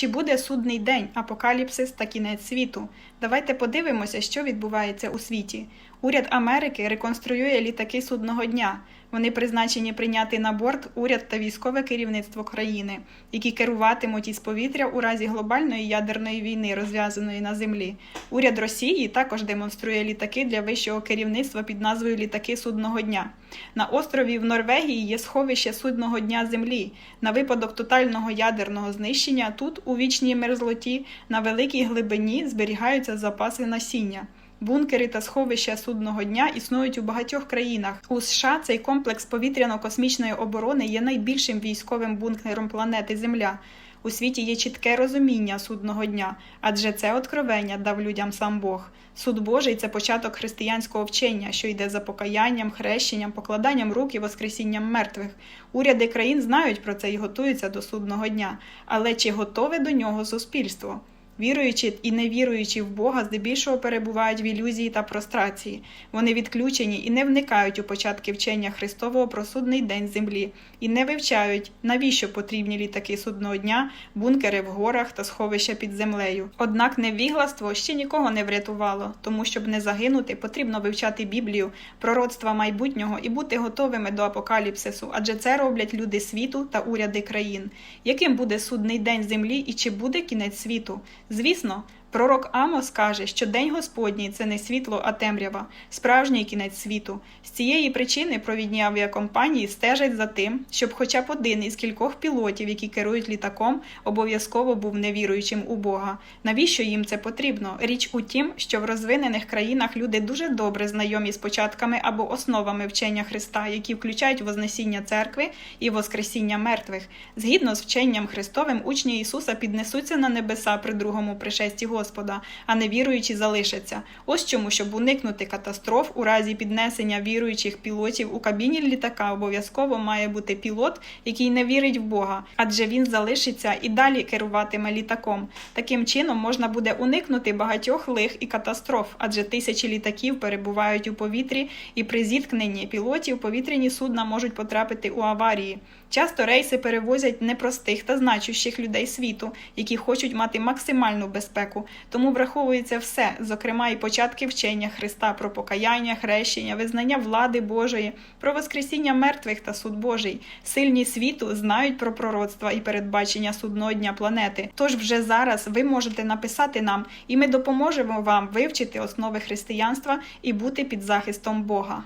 Чи буде судний день, апокаліпсис та кінець світу? Давайте подивимося, що відбувається у світі. Уряд Америки реконструює літаки судного дня. Вони призначені прийняти на борт уряд та військове керівництво країни, які керуватимуть із повітря у разі глобальної ядерної війни, розв'язаної на землі. Уряд Росії також демонструє літаки для вищого керівництва під назвою Літаки судного дня. На острові в Норвегії є сховище судного дня Землі. На випадок тотального ядерного знищення тут, у вічній мерзлоті, на великій глибині зберігаються запаси насіння. Бункери та сховища судного дня існують у багатьох країнах. У США цей комплекс повітряно-космічної оборони є найбільшим військовим бункером планети Земля. У світі є чітке розуміння судного дня, адже це откровення дав людям сам Бог. Суд Божий це початок християнського вчення, що йде за покаянням, хрещенням, покладанням рук і воскресінням мертвих. Уряди країн знають про це і готуються до судного дня. Але чи готове до нього суспільство? Віруючі і не віруючі в Бога здебільшого перебувають в ілюзії та прострації. Вони відключені і не вникають у початки вчення Христового про судний день землі і не вивчають, навіщо потрібні літаки судного дня, бункери в горах та сховища під землею. Однак невігластво ще нікого не врятувало, тому щоб не загинути, потрібно вивчати Біблію, пророцтва майбутнього і бути готовими до апокаліпсису, адже це роблять люди світу та уряди країн. Яким буде судний день землі і чи буде кінець світу? Звісно, пророк Амос каже, що День Господній це не світло, а темрява, справжній кінець світу. З цієї причини провідні авіакомпанії стежать за тим, щоб хоча б один із кількох пілотів, які керують літаком, обов'язково був невіруючим у Бога. Навіщо їм це потрібно? Річ у тім, що в розвинених країнах люди дуже добре знайомі з початками або основами вчення Христа, які включають Вознесіння церкви і Воскресіння мертвих. Згідно з вченням Христовим, учні Ісуса піднесуться на небеса при другому пришесті Господа, а невіруючі залишаться. Ось чому, щоб уникнути катастроф у разі піднесення віруючих пілотів у кабіні літака, обов'язково має бути пілот, який не вірить в Бога, адже він залишиться і далі керуватиме літаком. Таким чином можна буде уникнути багатьох лих і катастроф, адже тисячі літаків перебувають у повітрі, і при зіткненні пілотів повітряні судна можуть потрапити у аварії. Часто рейси перевозять непростих та значущих людей світу, які хочуть мати максимальну безпеку. Тому враховується все, зокрема і початки вчення Христа про покаяння, хрещення, визнання влади Божої, про воскресіння мертвих та суд Божий. Сильні світу знають про пророцтва і передбачення судного дня планети. Тож вже зараз ви можете написати нам, і ми допоможемо вам вивчити основи християнства і бути під захистом Бога.